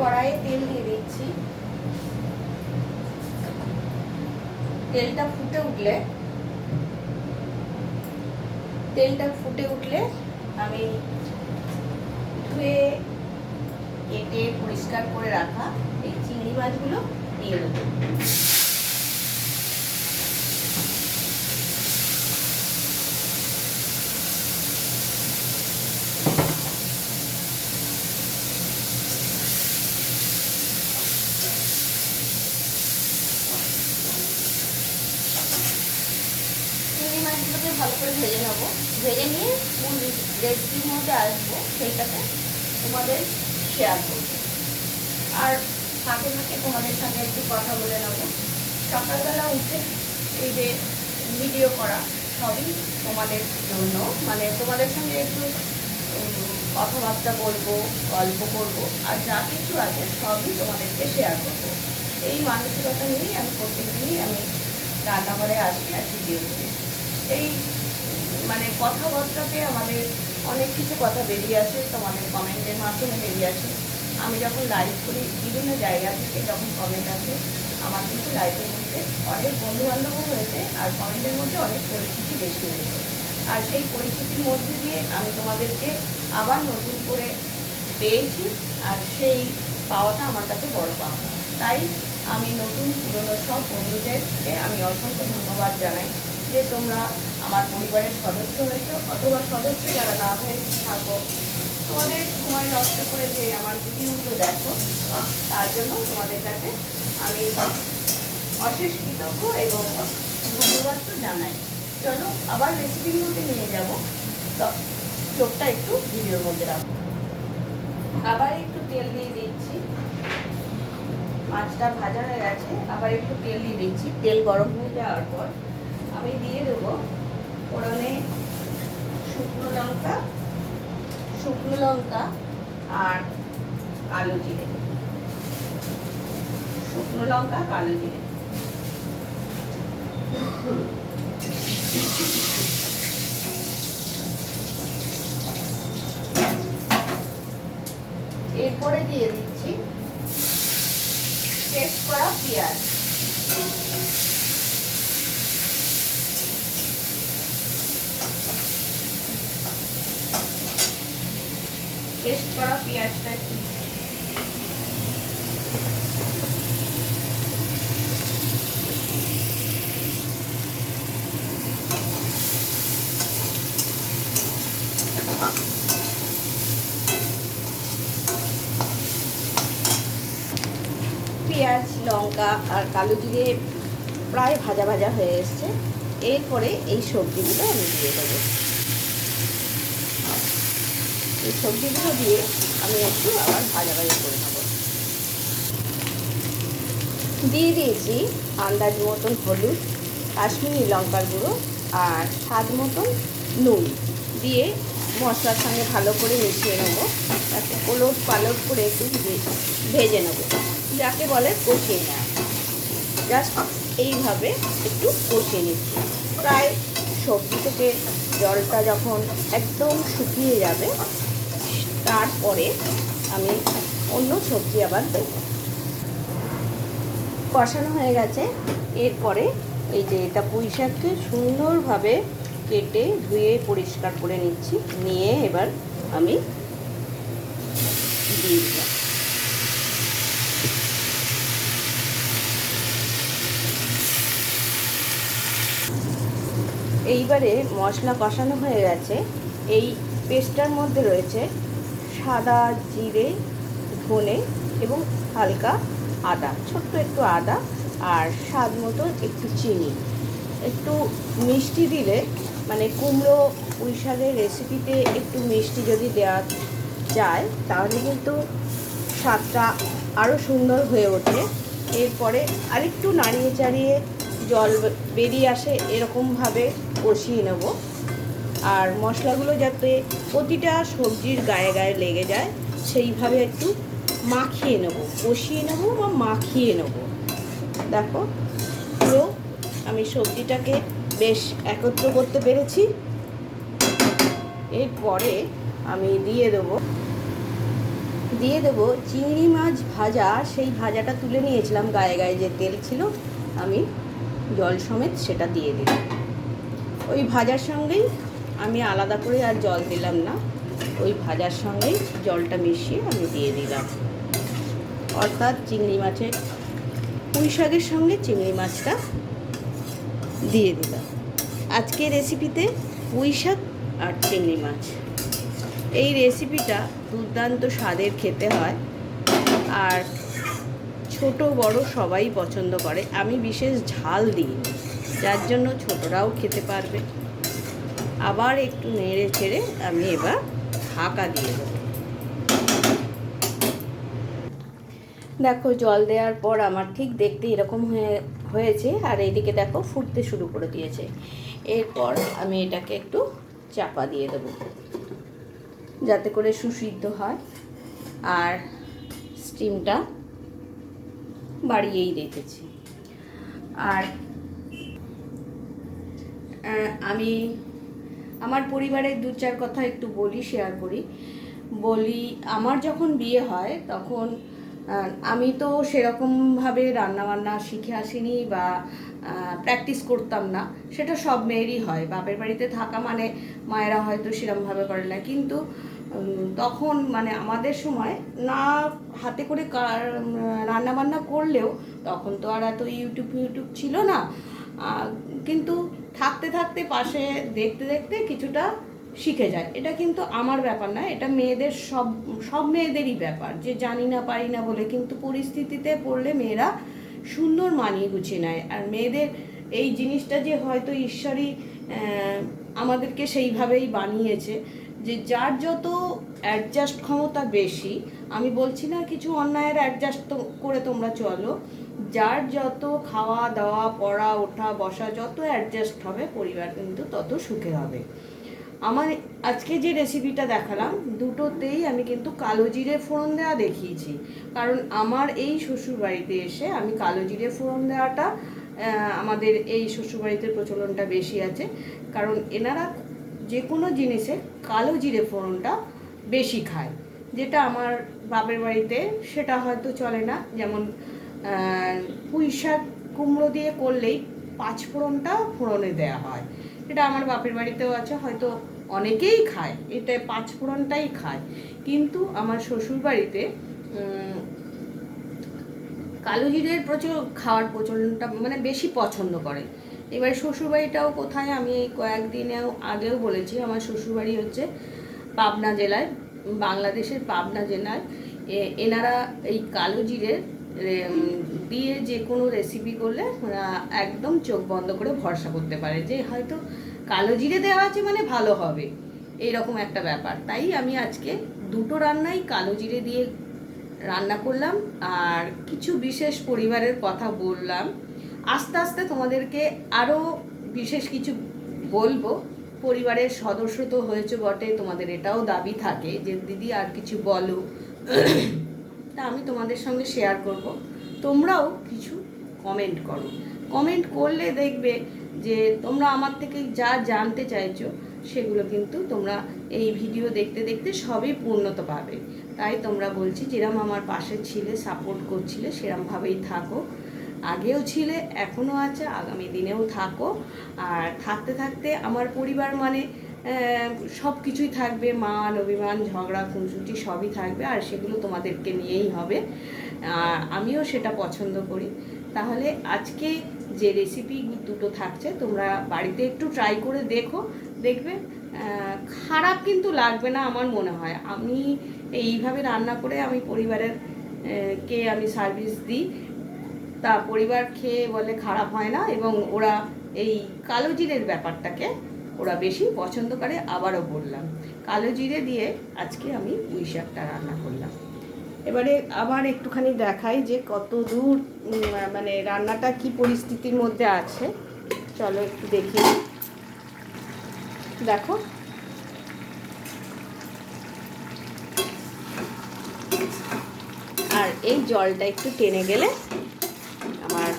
কড়াইয়ে তেল দিয়ে দিচ্ছি। তেলটা ফুটে উঠলে, তেলটা ফুটে উঠলে আমি ধুয়ে, কেটে পরিষ্কার করে রাখা এই চিংড়ি মাছগুলো দিয়ে দেবো চিংড়ি মাছগুলোকে ভালো করে ভেজে নেব। ভেজে নিয়ে মূল রেসিপির মধ্যে আসব, সেইটাতে তোমাদের শেয়ার করব। আর ফাঁকে ফাঁকে তোমাদের সাথে একটু কথা বলে নেব। সকালবেলা উঠে এই যে ভিডিও করা সবই তোমাদের জন্য। মানে তোমাদের সঙ্গে একটু কথাবার্তা বলব, গল্প করব, আর যা কিছু আছে সবই তোমাদেরকে শেয়ার করব। এই মানসিকতা নিয়েই আমি প্রত্যেকদিনই আমি রান্নাঘরে আসি আর ভিডিও করি। এই মানে কথাবার্তাতে আমাদের অনেক কিছু কথা বেরিয়ে আসে, তোমাদের কমেন্টের মাধ্যমে বেরিয়ে আসে। আমি যখন লাইভ করি, বিভিন্ন জায়গা থেকে যখন কমেন্ট আসে, আমার কিন্তু লাইভের মধ্যে অনেক বন্ধু বান্ধবও হয়েছে আর কমেন্টের মধ্যে অনেক পরিচিতি বেশি হয়েছে। আর সেই পরিচিতির মধ্যে দিয়ে আমি তোমাদেরকে আবার নতুন করে পেয়েছি আর সেই পাওয়াটা আমার কাছে বড় পাওয়া। তাই আমি নতুন পুরনো সব বন্ধুদেরকে আমি অসংখ্য ধন্যবাদ জানাই। যে তোমরা আমার পরিবারের সদস্য হয়েছো অথবা সদস্য যারা না হয়ে থাকো, তোমাদের সময় নষ্ট করে যে আমার ভিডিওগুলো দেখো, তার জন্য তোমাদের কাছে আমি অশেষ কৃতজ্ঞ এবং ধন্যবাদ জানাই। চলো, আবার মধ্যে নিয়ে যাব। চোখটা একটু ভিডিওর মধ্যে রাখো। আবার একটু তেল দিয়ে দিচ্ছি। মাছটা ভাজা হয়ে গেছে, আবার একটু তেল দিয়ে দিচ্ছি। তেল গরম হয়ে যাওয়ার পর আমি দিয়ে দেবো। ফোড়নে শুকনো লঙ্কা শুকনো লঙ্কা। আর কালো জিরে। শুকনো লঙ্কা কালো জিরে। এরপরে দিয়ে দিচ্ছি পেস্ট করা পেঁয়াজ পেস্ট করা পেঁয়াজটা একটু পেঁয়াজ, লঙ্কা আর কালো জিরে প্রায় ভাজা ভাজা হয়ে এসছে। এরপরে এই সবজিগুলো আমি দিয়ে দেবো। এই সবজিগুলো দিয়ে আমি একটু আবার ভাজা ভাজা করে নেব। দিয়ে দিয়েছি আন্দাজ মতন হলুদ, কাশ্মীরি লঙ্কার গুঁড়ো আর স্বাদ মতন নুন। দিয়ে মশলার সঙ্গে ভালো করে মিশিয়ে নেব। তাকে ওলট পালট করে একটু ভেজে নেব। যাকে বলে কষিয়ে নেওয়া। জাস্ট এইভাবে একটু কষিয়ে নিচ্ছি। প্রায় সবজি থেকে জলটা যখন একদম শুকিয়ে যাবে তারপরে আমি অন্য সবজি আবার দেবো। কষানো হয়ে গেছে। এরপরে এই যে এটা পুঁই শাককে সুন্দরভাবে কেটে ধুয়ে পরিষ্কার করে নিচ্ছি। নিয়ে এবার আমি দিয়ে এইবারে মশলা কষানো হয়ে গেছে। এই পেস্টটার মধ্যে রয়েছে সাদা জিরে, ধনে এবং হালকা আদা, ছোট্ট একটু আদা আর স্বাদ মতো একটু চিনি। একটু মিষ্টি দিলে মানে কুমড়ো পুঁই রেসিপিতে একটু মিষ্টি যদি দেওয়া যায়, তাহলে কিন্তু স্বাদটা আরও সুন্দর হয়ে ওঠে। এরপরে আরেকটু নাড়িয়ে চাড়িয়ে জল বেরিয়ে আসে, এরকমভাবে কষিয়ে নেব। আর মশলাগুলো যাতে প্রতিটা সবজির গায়ে গায়ে লেগে যায়, সেইভাবে একটু মাখিয়ে নেব, কষিয়ে নেব বা মাখিয়ে নেব। দেখো, পুরো আমি সবজিটাকে বেশ একত্র করতে পেরেছি। এরপরে আমি দিয়ে দেবো দিয়ে দেবো চিংড়ি মাছ ভাজা। সেই ভাজাটা তুলে নিয়েছিলাম, গায়ে গায়ে যে তেল ছিল, আমি জল সমেত সেটা দিয়ে দিলাম। ওই ভাজার সঙ্গেই আমি আলাদা করে আর জল দিলাম না। ওই ভাজার সঙ্গেই জলটা মিশিয়ে আমি দিয়ে দিলাম। অর্থাৎ চিংড়ি মাছের পুঁই শাকের সঙ্গে চিংড়ি মাছটা দিয়ে দিলাম। আজকে রেসিপিতে পুঁই শাক আর চিংড়ি মাছ। এই রেসিপিটা দুর্দান্ত স্বাদের খেতে হয় আর ছোট, বড় সবাই পছন্দ করে। আমি বিশেষ ঝাল দিই যার জন্য ছোটরাও খেতে পারবে। আবার একটু নেড়ে ছেড়ে আমি এবার ঢাকা দিয়ে দেবো। দেখো, জল দেওয়ার পর আমার ঠিক দেখতে এরকম হয়ে, হয়েছে, আর এইদিকে দেখো ফুটতে শুরু করে দিয়েছে। এরপর আমি এটাকে একটু চাপা দিয়ে দেবো, যাতে করে সুসিদ্ধ হয়, আর স্টিমটা বাড়িয়েই রেখেছি। আর আমি আমার পরিবারের দু চার কথা একটু বলি শেয়ার করি। বলি, আমার যখন বিয়ে হয়, তখন আমি তো সেরকমভাবে রান্নাবান্না শিখে আসিনি বা প্র্যাকটিস করতাম না। সেটা সব মেয়েরই হয়। বাপের বাড়িতে থাকা মানে মায়েরা হয়তো সেরমভাবে করে না। কিন্তু তখন মানে আমাদের সময় না হাতে করে রান্নাবান্না করলেও তখন তো আর এত ইউটিউব ইউটিউব ছিল না। কিন্তু থাকতে থাকতে পাশে দেখতে দেখতে কিছুটা শিখে যায়। এটা কিন্তু আমার ব্যাপার না, এটা মেয়েদের সব সব মেয়েদেরই ব্যাপার। যে জানি না, পারি না বলে কিন্তু পরিস্থিতিতে পড়লে মেয়েরা সুন্দর মানিয়ে গুছিয়ে নেয়। আর মেয়েদের এই জিনিসটা যে হয়তো ঈশ্বরই আমাদেরকে সেইভাবেই বানিয়েছে যে যার যত অ্যাডজাস্ট ক্ষমতা বেশি, আমি বলছি না কিছু অন্যায়ের অ্যাডজাস্ট করে তোমরা চলো যার যত খাওয়া দাওয়া, পড়া, ওঠা, বসা, যত অ্যাডজাস্ট হবে, পরিবার কিন্তু তত সুখে হবে। আমার আজকে যে রেসিপিটা দেখালাম, দুটোতেই আমি কিন্তু কালো জিরে ফোড়ন দেওয়া দেখিয়েছি। কারণ আমার এই শ্বশুরবাড়িতে এসে আমি কালো জিরে ফোড়ন দেওয়াটা আমাদের এই শ্বশুরবাড়িতে প্রচলনটা বেশি আছে। কারণ এনারা যে কোনো জিনিসে কালো জিরে ফোড়নটা বেশি খায়। যেটা আমার বাপের বাড়িতে, সেটা হয়তো চলে না। যেমন পুঁই শাক কুমড়ো দিয়ে করলেই পাঁচ ফোড়নটা ফোড়নে দেওয়া হয়। এটা আমার বাপের বাড়িতেও আছে, হয়তো অনেকেই খায়, এটা পাঁচ ফোড়নটাই খায়। কিন্তু আমার শ্বশুর বাড়িতে কালো জিরের প্রচুর খাওয়ার প্রচলনটা মানে বেশি পছন্দ করে। এবার শ্বশুরবাড়িটাও কোথায় আমি এই কয়েকদিনেও আগেও বলেছি, আমার শ্বশুরবাড়ি হচ্ছে পাবনা জেলায়, বাংলাদেশের পাবনা জেলায়। এনারা এই কালো জিরের দিয়ে যে কোনো রেসিপি করলে একদম চোখ বন্ধ করে ভরসা করতে পারে যে হয়তো কালো জিরে দেওয়া আছে মানে ভালো হবে। এইরকম একটা ব্যাপার। তাই আমি আজকে দুটো রান্নাই কালো জিরে দিয়ে রান্না করলাম। আর কিছু বিশেষ পরিবারের কথা বললাম। আস্তে আস্তে তোমাদেরকে আরও বিশেষ কিছু বলব। পরিবারের সদস্য তো হয়েছে বটে, তোমাদের এটাও দাবি থাকে যে দিদি আর কিছু বলো। তোমাদের সঙ্গে শেয়ার করব। তোমরাও কিছু কমেন্ট করো। কমেন্ট করলে দেখবে যে তোমরা আমার থেকে যা জানতে চাইছো, সেগুলো কিন্তু তোমরা এই ভিডিও দেখতে দেখতে সবই পূর্ণত পাবে। তাই তোমরা বলছি, যেরম আমার পাশে ছিলে সাপোর্ট করছিলে, সেরমভাবেই থাকো। আগেও ছিলে এখনও আছে, আগামী দিনেও থাকো। আর থাকতে থাকতে আমার পরিবার মানে সব কিছুই থাকবে মান অভিমান, ঝগড়া, খুনসুটি সবই থাকবে আর সেগুলো তোমাদেরকে নিয়েই হবে। আমিও সেটা পছন্দ করি। তাহলে আজকে যে রেসিপি দুটো থাকছে, তোমরা বাড়িতে একটু ট্রাই করে দেখো। দেখবে খারাপ কিন্তু লাগবে না আমার মনে হয়। আমি এইভাবে রান্না করে আমি পরিবারের কে আমি সার্ভিস দিই, তা পরিবার খেয়ে বলে খারাপ হয় না এবং ওরা এই কালো জিরের ব্যাপারটাকে ওরা বেশি পছন্দ করে, আবারও বললাম। কালো জিরে দিয়ে আজকে আমি পুঁই শাকটা রান্না করলাম। এবারে আবার একটুখানি দেখাই যে কত দূর মানে রান্নাটা কি পরিস্থিতির মধ্যে আছে। চলো একটু দেখি। দেখো। আর এই জলটা একটু টেনে গেলে আমার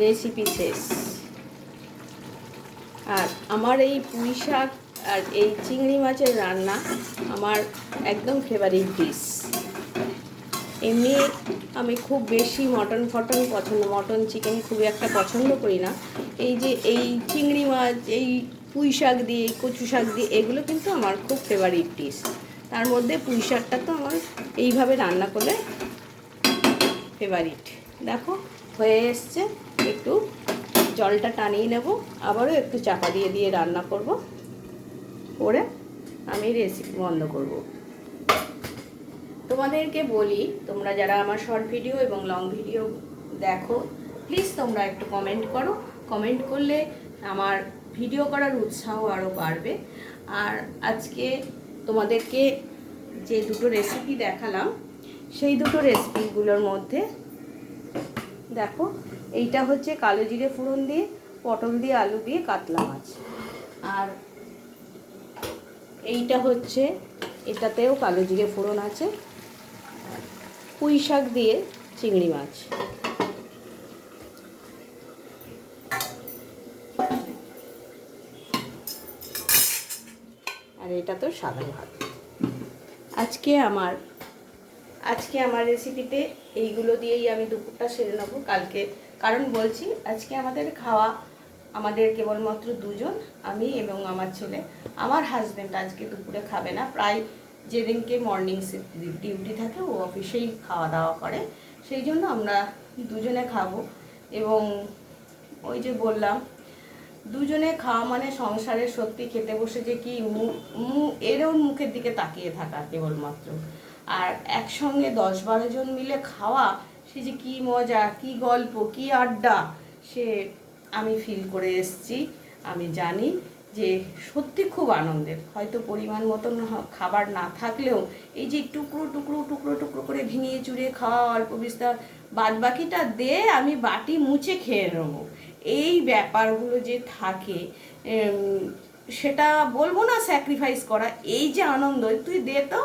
রেসিপি শেষ। আর আমার এই পুঁই শাক আর এই চিংড়ি মাছের রান্না আমার একদম ফেভারিট ডিশ এমনি আমি খুব বেশি মটন ফটন পছন্দ মটন চিকেন খুবই একটা পছন্দ করি না। এই যে এই চিংড়ি মাছ, এই পুঁই শাক দিয়ে, কচু শাক দিয়ে, এগুলো কিন্তু আমার খুব ফেভারিট ডিশ তার মধ্যে পুঁই শাকটা তো আমার এইভাবে রান্না করলে ফেভারিট দেখো, হয়ে এসছে একটু জলটা টানিয়ে নেব। আবারও একটু চাপা দিয়ে দিয়ে রান্না করব। করে আমি রেসিপি বন্ধ করব। তোমাদেরকে বলি, তোমরা যারা আমার শর্ট ভিডিও এবং লং ভিডিও দেখো প্লিজ তোমরা একটু কমেন্ট করো। কমেন্ট করলে আমার ভিডিও করার উৎসাহ আরও বাড়বে। আর আজকে তোমাদেরকে যে দুটো রেসিপি দেখালাম, সেই দুটো রেসিপিগুলোর মধ্যে দেখো, এইটা হচ্ছে কালো জিরে ফোড়ন দিয়ে, পটল দিয়ে আলু দিয়ে কাতলা মাছ। আর এইটা হচ্ছে, এটাতেও কালো জিরে ফোড়ন আছে। পুঁই শাক দিয়ে চিংড়ি মাছ। আর এটা তো সাদা ভাত। আজকে আমার আজকে আমার রেসিপিতে এইগুলো দিয়েই আমি দুপুরটা সেরে নেব কালকে। কারণ বলছি, আজকে আমাদের খাওয়া আমাদের কেবলমাত্র দুজন, আমি এবং আমার ছেলে। আমার হাজব্যান্ড আজকে দুপুরে খাবে না। প্রায় যেদিনকে মর্নিং ডিউটি থাকে, ও অফিসেই খাওয়া দাওয়া করে। সেই জন্য আমরা দুজনে খাব। এবং ওই যে বললাম, দুজনে খাওয়া মানে সংসারে সত্যি খেতে বসে যে কি মুখ এরও মুখের দিকে তাকিয়ে থাকা কেবলমাত্র। আর একসঙ্গে দশ বারো জন মিলে খাওয়া, সে যে কি মজা, কি গল্প, কি আড্ডা, সে আমি ফিল করে এসেছি। আমি জানি যে সত্যি খুব আনন্দের। হয়তো পরিমাণ মতন খাবার না থাকলেও এই যে টুকরো টুকরো টুকরো টুকরো করে ভেঙে চুড়ে খাওয়া, অল্প বিস্তার, বাদ বাকিটা দে, আমি বাটি মুছে খেয়ে নেব। এই ব্যাপারগুলো যে থাকে সেটা বলব না স্যাক্রিফাইস করা, এই যে আনন্দ, তুই দে তো।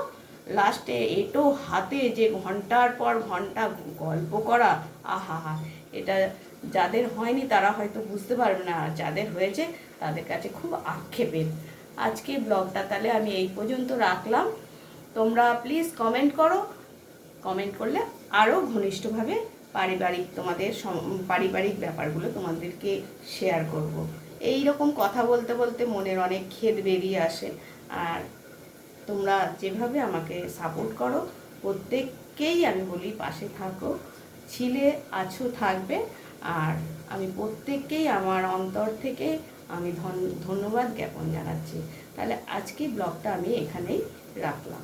লাস্টে এটো হাতে যে ঘণ্টার পর ঘণ্টা গল্প করা, আহা হা, এটা যাদের হয়নি তারা হয়তো বুঝতে পারবে না, আর যাদের হয়েছে তাদের কাছে খুব আক্ষেপের আজকে ব্লগটা তাহলে আমি এই পর্যন্ত রাখলাম। তোমরা প্লিজ কমেন্ট করো। কমেন্ট করলে আরও ঘনিষ্ঠভাবে পারিবারিক তোমাদের পারিবারিক ব্যাপারগুলো তোমাদেরকে শেয়ার করব। এই রকম কথা বলতে বলতে মনের অনেক খেদ বেরিয়ে আসে। আর তোমরা যেভাবে আমাকে সাপোর্ট করো, প্রত্যেককেই আমি বলি পাশে থাকো, ছিলে আছো থাকবে, আর আমি প্রত্যেককেই আমার অন্তর থেকে আমি ধন, ধন্যবাদ জ্ঞাপন জানাচ্ছি। তাহলে আজকে ব্লগটা আমি এখানেই রাখলাম।